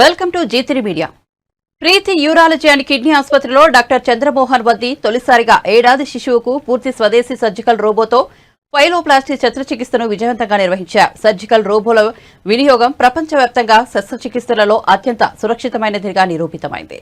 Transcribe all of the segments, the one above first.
Welcome to జీతిరి media. Preethi urology and kidney ఆసుపత్రిలో doctor Chandramohan Vaddi తొలిసారిగా ఏడాది శిశువుకు పూర్తి స్వదేశీ సర్జికల్ రోబోతో ఫైలోప్లాస్టీ శస్త్రచికిత్సను విజయవంతంగా నిర్వహించారు సర్జికల్ రోబోల వినియోగం ప్రపంచవ్యాప్తంగా శస్త్రచికిత్సలలో అత్యంత సురక్షితమైనదిగా నిరూపితమైంది.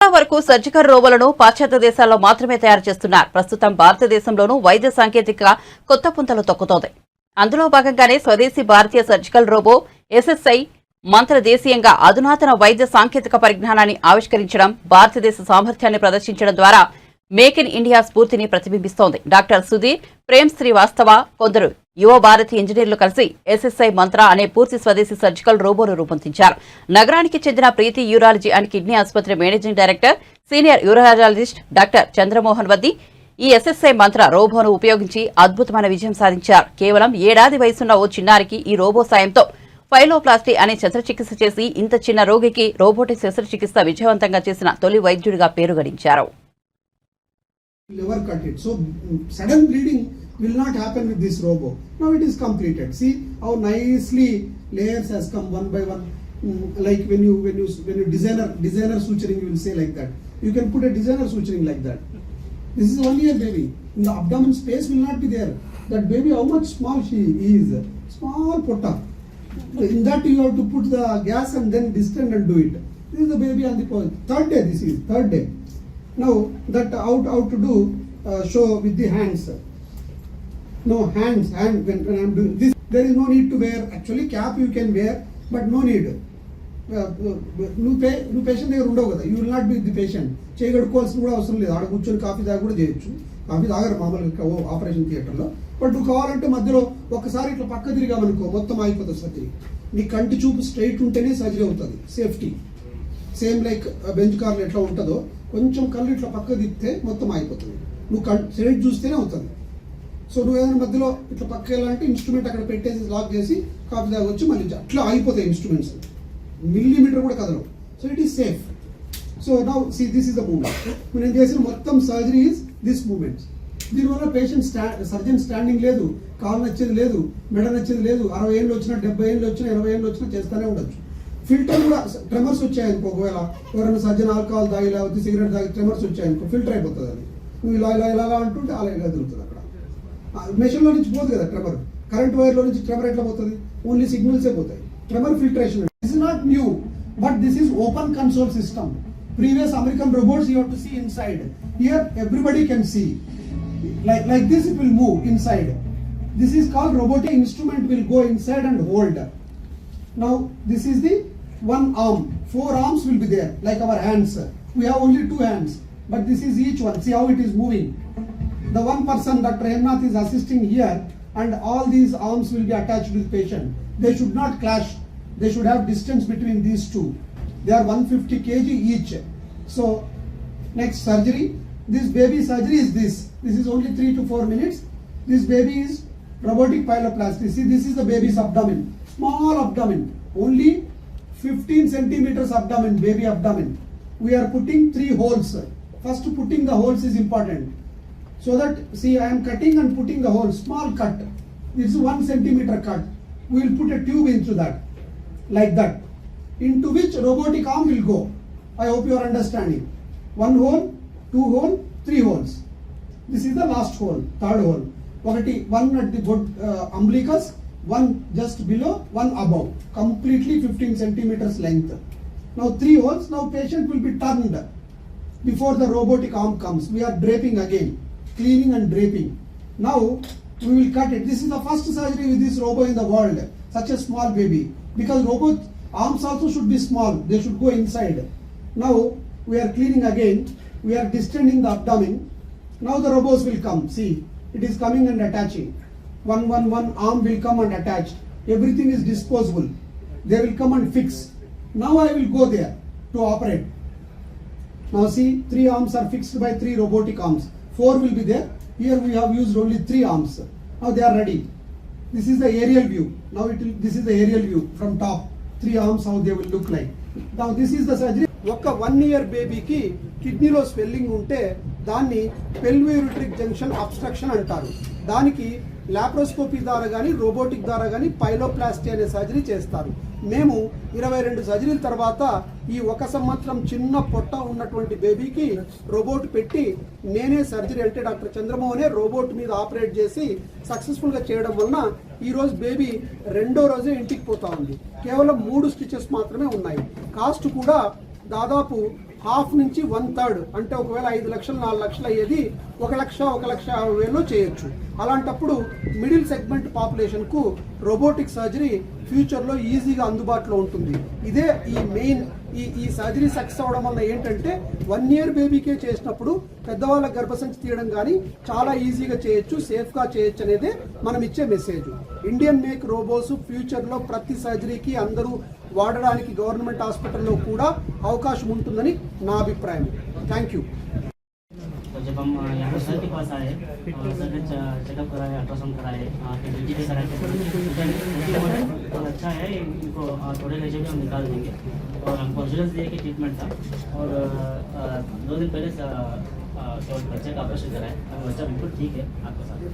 చాలా వరకు సర్జికల్ రోబోలను పాశ్చాత్య దేశాల్లో మాత్రమే తయారు చేస్తున్నారు. ప్రస్తుతం భారతదేశంలోనూ వైద్య సాంకేతిక కొత్త పుంతలు తొక్కుతోంది. అందులో భాగంగానే స్వదేశీ భారతీయ సర్జికల్ రోబో ఎస్ఎస్ఐ మంత్ర దేశీయంగా అధునాతన వైద్య సాంకేతిక పరిజ్ఞానాన్ని ఆవిష్కరించడం భారతదేశ సామర్థ్యాన్ని ప్రదర్శించడం ద్వారా మేక్ ఇన్ ఇండియా స్ఫూర్తిని ప్రతిబింబిస్తోంది. డాక్టర్ సుధీర్ ప్రేమ్ శ్రీవాస్తవ కొందరు యువ భారతి ఇంజనీర్లు కలిసి ఎస్ఎస్ఐ మంత్ర అనే పూర్తి స్వదేశీ సర్జికల్ రోబోను రూపొందించారు. నగరానికి చెందిన ప్రీతి యూరాలజీ అండ్ కిడ్నీ ఆసుపత్రి managing director senior urologist doctor Chandramohan Vaddi ఈ ఎస్ఎస్ఐ మంత్ర రోబోను ఉపయోగించి అద్భుతమైన విజయం సాధించారు. కేవలం ఏడాది వయసున్న ఓ చిన్నారికి ఈ రోబో సాయంతో పైలోప్లాస్టీ అనే శస్త్రచికిత్స చేసి ఇంత చిన్న రోగికి రోబోటిక్ శస్త్రచికిత్స విజయవంతంగా చేసిన తొలి వైద్యుడిగా పేరు గడించారు liver cut it. So sudden bleeding will not happen with this robo. Now it is completed. See how nicely layers has come one by one. Mm, Like when you when you when you designer designer suturing, you will say like that. You can put a designer suturing like that. This is only a baby. In the abdomen space will not be there. That baby, how much small she is? Small putta. In that you have to put the gas and then distend and do it. This is the baby on the po- third day. This is third day. Now that how, how to do uh, show with the hands. No hands hand when, when I'm doing this there is no need to wear actually cap you can wear but no need. నువ్వు పే నువ్వు patient దగ్గర ఉండవు కదా. You will not be the patient చేయగడుకోవాల్సిన కూడా అవసరం లేదు. ఆడ కూర్చొని కాఫీ తాగి కూడా చేయొచ్చు. కాఫీ తాగరు మామూలుగా ఓ ఆపరేషన్ థియేటర్లో బట్ నువ్వు కావాలంటే మధ్యలో ఒకసారి ఇట్లా పక్క తిరిగామనుకో మొత్తం అయిపోతుంది సర్జరీ. నీ కంటి చూపు స్ట్రైట్ ఉంటేనే సర్జరీ అవుతుంది. సేఫ్టీ సేమ్ లైక్ బెంచ్ కార్లు ఎట్లా ఉంటుందో కొంచెం కళ్ళు ఇట్లా పక్క తిప్పితే మొత్తం అయిపోతుంది నువ్వు కళ్ళు స్ట్రైట్ చూస్తేనే అవుతుంది. సో నువ్వు ఏదైనా మధ్యలో ఇట్లా పక్క వెళ్ళాలంటే ఇన్స్ట్రుమెంట్ అక్కడ పెట్టేసి లాక్ చేసి కాఫీ తాగొచ్చి మళ్ళీ అట్లా అయిపోతాయి ఇన్స్ట్రుమెంట్స్ మిల్లీమీటర్ కూడా కదలవు. So it is safe so now see this is the moment నేను చేసిన మొత్తం సర్జరీ ఇస్ దిస్ మూమెంట్ దీనివల్ల పేషెంట్ స్టా సర్జన్ స్టాండింగ్ లేదు కాలు నచ్చేది లేదు మెడ నచ్చేది లేదు అరవై ఏళ్ళు వచ్చినా డెబ్బై ఏళ్ళు వచ్చినా ఇరవై ఏళ్ళు వచ్చినా చేస్తూనే ఉండొచ్చు. ఫిల్టర్ కూడా ట్రెమర్స్ వచ్చాయనుకో ఒకవేళ ఎవరైనా సర్జన్ ఆల్కహాల్ తాగి లేకపోతే సిగరెట్ తాగి ట్రెమర్స్ వచ్చాయనుకో ఫిల్టర్ అయిపోతుంది అది. నువ్వు ఇలా ఇలా ఇలా అంటుంటే అలా ఇలా దొరుకుతుంది అక్కడ. మెషిన్లో నుంచి పోదు కదా ట్రెమర్ కరెంట్ వైర్లో నుంచి ట్రెమర్ ఎట్లా పోతుంది? ఓన్లీ సిగ్నల్సే పోతాయి. Tremor filtration. This is not new, but this is open console system. Previous American robots you have to see inside. Here everybody can see. Like, like this it will move inside. This is called robotic instrument will go inside and hold. Now this is the one arm. Four arms will be there like our hands. We have only two hands but this is each one. See how it is moving. The one person Dr. Hemnath is assisting here and all these arms will be attached to the patient. They should not clash. They should have distance between these two. They are 150 kg each. So next surgery. This baby surgery is this. This is only 3 to 4 minutes. This baby is robotic pyeloplasty. See this is the baby's abdomen. Small abdomen. Only 15 centimeters abdomen baby abdomen. We are putting three holes. First putting the holes is important so that, see, I am cutting and putting the hole, small cut. This is one centimeter cut. We will put a tube into that, like that, into which robotic arm will go. I hope you are understanding. One hole, two hole, three holes. This is the last hole, third hole. One at the good uh, umbilicus, one just below, one above. Completely 15 centimeters length. Now three holes, now patient will be turned before the robotic arm comes. We are draping again cleaning and draping. Now we will cut it. This is the first surgery with this robot in the world. Such a small baby. Because robot arms also should be small. They should go inside. Now we are cleaning again. We are distending the abdomen. Now the robots will come. See, it is coming and attaching. One, one, one arm will come and attach. Everything is disposable. They will come and fix. Now I will go there to operate. Now see, three arms are fixed by three robotic arms. Four will be there. Here we have used only three arms. Now they are ready. This is the aerial view. Now it will, this is the aerial view from top. Three arms how they will look like. Now this is the surgery. ఒక one year బేబీకి కిడ్నీలో swelling ఉంటే దాన్ని పెల్వియూరిట్రిక్ junction abstraction అంటారు దానికి laparoscopy ద్వారా కానీ robotic ద్వారా కానీ పైలోప్లాస్టీ అనే సర్జరీ చేస్తారు. మేము ఇరవై రెండు సర్జరీల తర్వాత ఈ ఒక సంవత్సరం చిన్న పొట్ట ఉన్నటువంటి బేబీకి రోబోట్ పెట్టి నేనే సర్జరీ అంటే డాక్టర్ చంద్రమోహనే రోబోట్ మీద ఆపరేట్ చేసి సక్సెస్ఫుల్గా చేయడం వలన ఈరోజు బేబీ రెండో రోజే ఇంటికి పోతా ఉంది. కేవలం మూడు స్టిచెస్ మాత్రమే ఉన్నాయి. కాస్ట్ కూడా దాదాపు హాఫ్ నుంచి వన్ థర్డ్ అంటే ఒకవేళ ఐదు లక్షలు నాలుగు లక్షలు అయ్యేది ఒక లక్ష ఒక లక్ష యాభై వేలలో చేయొచ్చు. అలాంటప్పుడు మిడిల్ సెగ్మెంట్ పాపులేషన్కు రోబోటిక్ సర్జరీ ఫ్యూచర్లో ఈజీగా అందుబాటులో ఉంటుంది. ఇదే ఈ మెయిన్ ఈ ఈ సర్జరీ సక్సెస్ అవ్వడం వల్ల ఏంటంటే వన్ ఇయర్ బేబీకే చేసినప్పుడు పెద్దవాళ్ళ గర్భసంచి తీయడం కానీ చాలా ఈజీగా చేయొచ్చు సేఫ్గా చేయొచ్చు అనేదే మనం ఇచ్చే మెసేజ్. ఇండియన్ మేక్ రోబోస్ ఫ్యూచర్లో ప్రతి సర్జరీకి అందరూ వాడడానికి గవర్నమెంట్ హాస్పిటల్లో కూడా అవకాశం ఉంటుందని నా అభిప్రాయం థ్యాంక్ యూ तो जब हम अ, यहाँ सर के पास आए और सर ने चेकअप कराए अल्ट्रासाउंड कराए अ, फिर ड्यूटी भी कराए थे बहुत अच्छा है इनको अ, थोड़े लेजे में हम निकाल देंगे और हमको इंश्योरेंस दिए कि ट्रीटमेंट था और अ, अ, दो दिन पहले स- अ, तो बच्चे का ऑपरेशन कराए अब बच्चा बिल्कुल ठीक है आपके साथ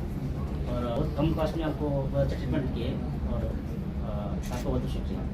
और बहुत कम कॉस्ट में आपको बहुत अच्छा ट्रीटमेंट किए और अ, आपको बहुत बहुत शुक्रिया